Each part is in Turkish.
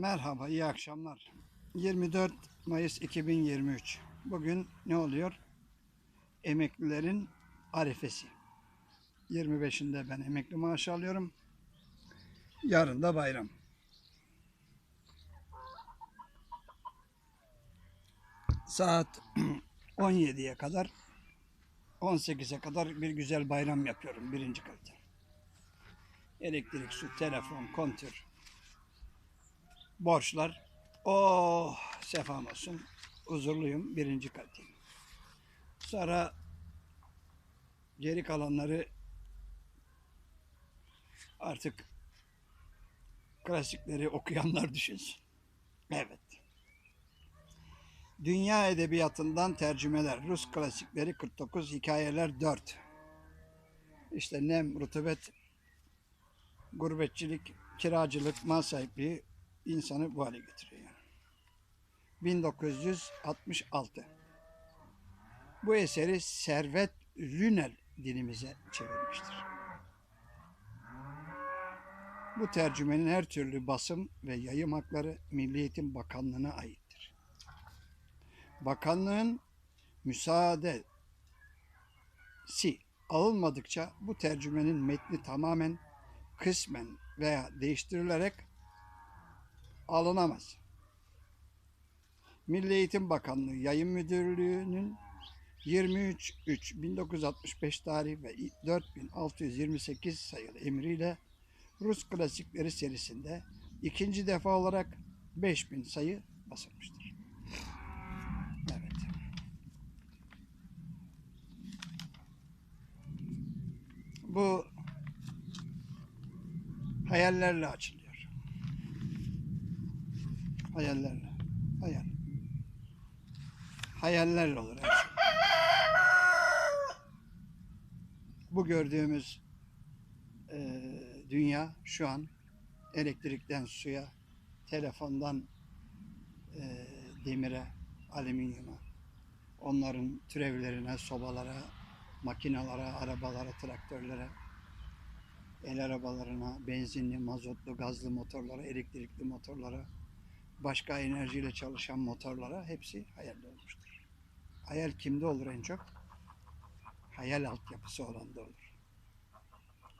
Merhaba, iyi akşamlar. 24 Mayıs 2023. Bugün ne oluyor? Emeklilerin arifesi. 25'inde ben emekli maaşı alıyorum. Yarın da bayram. Saat 17'ye kadar 18'e kadar bir güzel bayram yapıyorum birinci kalite. Elektrik, su, telefon, kontür, borçlar. Oh sefam olsun. Huzurluyum birinci kaliteyim. Sonra geri kalanları artık klasikleri okuyanlar düşünsün. Evet. Dünya edebiyatından tercümeler. Rus klasikleri 49, hikayeler 4. İşte nem, rutubet, gurbetçilik, kiracılık, mal sahipliği insanı bu hale getiriyor. yani. 1966. Bu eseri Servet Rünel dilimize çevirmiştir. Bu tercümenin her türlü basım ve yayım hakları Milli Eğitim Bakanlığı'na aittir. Bakanlığın müsaadesi alınmadıkça bu tercümenin metni tamamen kısmen veya değiştirilerek alınamaz. Milli Eğitim Bakanlığı Yayın Müdürlüğü'nün 23.3.1965 tarihi ve 4628 sayılı emriyle Rus klasikleri serisinde ikinci defa olarak 5000 sayı basılmıştır. Evet. Bu hayallerle açılıyor. Hayallerle. Hayal. Hayallerle olur şey. Bu gördüğümüz eee, dünya şu an elektrikten suya, telefondan eee, demire, alüminyuma, onların türevlerine, sobalara, makinalara, arabalara, traktörlere, el arabalarına, benzinli, mazotlu, gazlı motorlara, elektrikli motorlara, başka enerjiyle çalışan motorlara hepsi hayal olmuştur. Hayal kimde olur en çok? Hayal altyapısı olanda olur.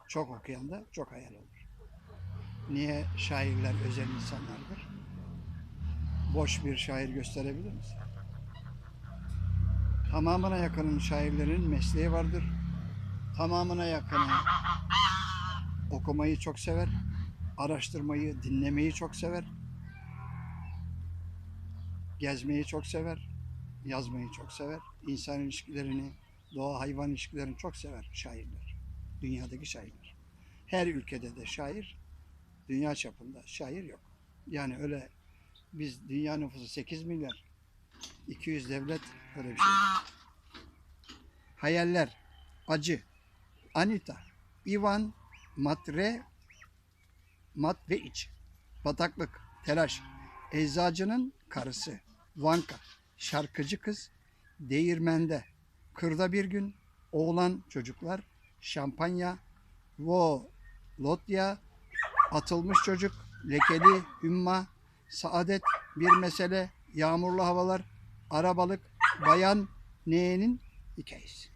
Çok okuyan da çok hayal olur. Niye şairler özel insanlardır? Boş bir şair gösterebilir misin? Tamamına yakının şairlerin mesleği vardır. Tamamına yakını okumayı çok sever. Araştırmayı, dinlemeyi çok sever. Gezmeyi çok sever. Yazmayı çok sever. İnsan ilişkilerini, doğa hayvan ilişkilerini çok sever şairler. Dünyadaki şairler. Her ülkede de şair, dünya çapında şair yok. Yani öyle biz dünya nüfusu 8 milyar, 200 devlet öyle bir şey. Hayaller, acı, Anita, Ivan, Matre, Matveich, bataklık, telaş, eczacının karısı, Vanka, şarkıcı kız, değirmende, kırda bir gün, oğlan çocuklar, şampanya, vo, lotya, atılmış çocuk, lekeli, hümma, saadet, bir mesele, yağmurlu havalar, arabalık, bayan, neyenin hikayesi.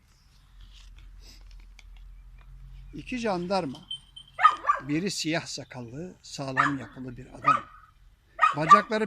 İki jandarma, biri siyah sakallı, sağlam yapılı bir adam. Bacakları